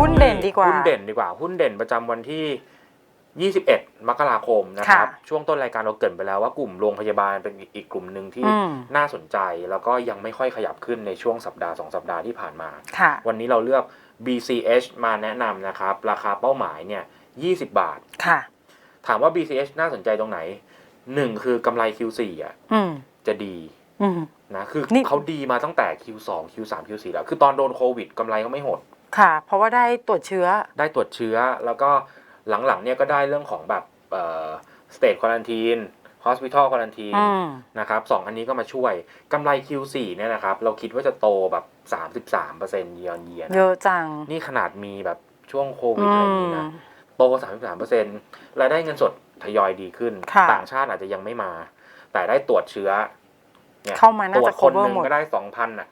หุ้นเด่นดีกว่า หุ้นเด่นดีกว่า หุ้นเด่นประจำวันที่ 21 มกราคมนะครับค่ะช่วงต้นรายการเราเกรินไปแล้วว่ากลุ่มโรงพยาบาลเป็นอีกกลุ่มหนึ่งที่อืมน่าสนใจ แล้วก็ยังไม่ค่อยขยับขึ้นในช่วงสัปดาห์ 2 สัปดาห์ที่ผ่านมาค่ะวันนี้เราเลือก BCH มาแนะนำนะครับ ราคาเป้าหมายเนี่ย 20 บาทค่ะถามว่า BCH น่าสนใจตรงไหน1คือกำไร Q4 อะอืมจะดีอืม นะคือนี่เขาดีมาตั้งแต่ Q2 Q3 Q4 แล้ว คือตอนโดนโควิดกำไรก็ไม่หด ค่ะ เพราะว่าได้ตรวจเชื้อ ได้ตรวจเชื้อ แล้วก็หลังๆเนี่ยก็ได้เรื่องของแบบเอ่อ state quarantine hospital quarantine อืมนะครับสองอันนี้ก็มาช่วยกำไร Q4 เนี่ยนะครับ เราคิดว่าจะโตแบบ 33%เยียร์เยียเยอะจัง นี่ขนาดมีแบบช่วงโควิอืดอะไรอย่างนี้มนะ โต 33%รายได้เงินสดทยอยดีขึ้นค่ะต่างชาติอาจจะยังไม่มา แต่ได้ตรวจเชื้อเนี่ยเข้ามาน่าตรวจจะคน cover หนึ่งหมด ก็ได้2,000น่ะ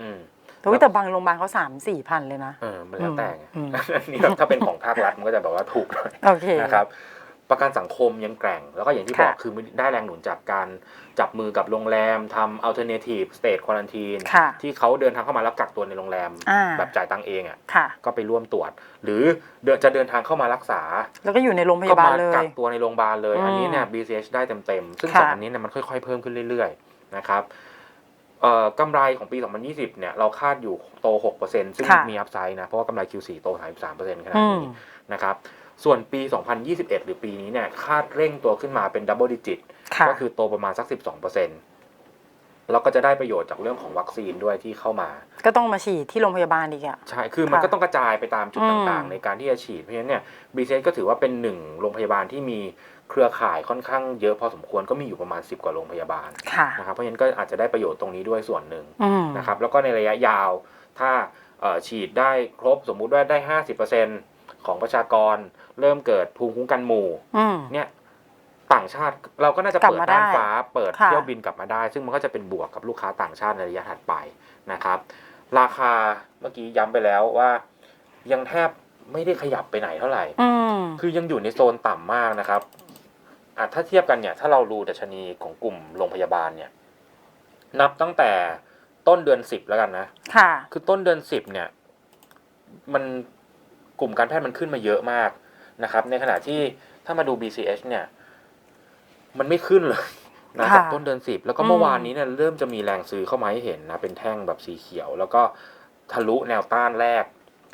อืม แต่ว่าแต่บางโรงพยาบาลเขาสามสี่พันเลยนะ เออมันแล้วแต่ไงอืม อันนี้แบบถ้าเป็นของภาครัฐมันก็จะแบบว่าถูกหน่อยโอเค นะครับ ประกันสังคมยังแกร่ง แล้วก็อย่างที่บค่ะอกคือได้แรงหนุนจากการจับมือกับโรงแรมทำ alternative state quarantine ค่ะ ที่เขาเดินทางเข้ามาแล้วกักตัวในโรงแรม อ่าแบบจ่ายตังค์เองอะค่ะ ก็ไปร่วมตรวจ หรือเดินจะเดินทางเข้ามารักษา แล้วก็อยู่ในโรงพก็ยาบาลมาเลกัย กตัวในโรงพยาบาลเลย อืมอันนี้เนี่ย BCH ได้เต็มๆ ซึ่งค่ะ สองอันนี้เนี่ยมันค่อยๆ เพิ่มขึ้นเรื่อยๆ นะครับเอ่อกำไรของปี 2020 เนี่ย เราคาดอยู่โต 6%ซึ่งค่ะมีอัพไซด์นะ เพราะว่ากำไร Q4 โต 33%ขนาดอืมนี้นะครับ ส่วนปี 2021 หรือปีนี้เนี่ย คาดเร่งตัวขึ้นมาเป็นดับเบิลดิจิตค่ะก็คือโตประมาณสัก 12% แล้วก็จะได้ประโยชน์จากเรื่องของวัคซีนด้วยที่เข้ามา ก็ต้องมาฉีดที่โรงพยาบาลอีกอะ ใช่ คือมันค่ะก็ต้องกระจายไปตามจุดอืม ต่างๆ ในการที่จะฉีด เพราะฉะนั้นเนี่ยบีเซก็ถือว่าเป็นหนึ่งโรงพยาบาลที่มีเครือข่ายค่อนข้างเยอะพอสมควรก็มีอยู่ประมาณ 10 กว่าโรงพยาบาลค่ะ นะครับ เพราะฉะนั้นก็อาจจะได้ประโยชน์ตรงนี้ด้วยส่วนหนึ่งอืม นะครับ แล้วก็ในระยะยาวถ้าเอ่อฉีดได้ครบสมมุติว่าได้ 50%ของประชากร เริ่มเกิดภูมิคุ้มกันหมู่ อืม เนี่ย ต่างชาติเราก็น่าจะกลับเปิดมาได้ด้านฟ้าเปิดค่ะเที่ยวบินกลับมาได้ ซึ่งมันก็จะเป็นบวกกับลูกค้าต่างชาติในระยะถัดไปนะครับ ราคาเมื่อกี้ย้ำไปแล้วว่า ยังแทบไม่ได้ขยับไปไหนเท่าไหร่อืมคือยังอยู่ในโซนต่ำมากนะครับอะถ้าเทียบกันเนี่ย ถ้าเราดูดัชนีของกลุ่มโรงพยาบาลเนี่ย นับตั้งแต่ต้นเดือนสิบแล้วกันนะค่ะ คือต้นเดือนสิบเนี่ย มันกลุ่มการแพทย์มันขึ้นมาเยอะมากนะครับ ในขณะที่ถ้ามาดู BCH เนี่ย มันไม่ขึ้นเลยนะค่ะจากต้นเดือนสิบแล้วก็อืมเมื่อวานนี้เนี่ยเริ่มจะมีแรงซื้อเข้ามาให้เห็นนะเป็นแท่งแบบสีเขียว แล้วก็ทะลุแนวต้านแรก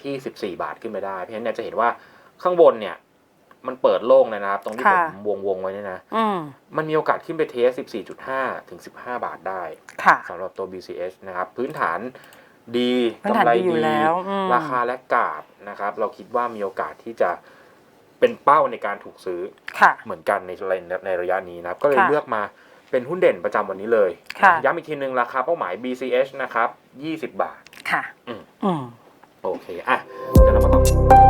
ที่สิบสี่บาทขึ้นไปได้เพราะฉะนั้นเนี่ยจะเห็นว่าข้างบนเนี่ยมันเปิดโล่งเลยนะครับ ตรงที่ผมวงวงๆไว้เนี่ยนะอืมมันมีโอกาสขึ้นไปเทส 14.5 ถึง 15 บาทได้ค่ะสำหรับตัว BCH นะครับ พื้นฐานดีพื้นฐานกำไรดีอยู่แล้วอืมราคาและกาดนะครับ เราคิดว่ามีโอกาสที่จะ เป็นเป้าในการถูกซื้อค่ะเหมือนกันในในระยะนี้นะครับก็เลยค่ะเลือกมาเป็นหุ้นเด่นประจำวันนี้เลยค่ะย้ำอีกทีหนึ่งราคาเป้าหมาย BCH นะครับ 20 บาท ค่ะ อืมอืมโอเค อะ เดี๋ยวเรามาต่อ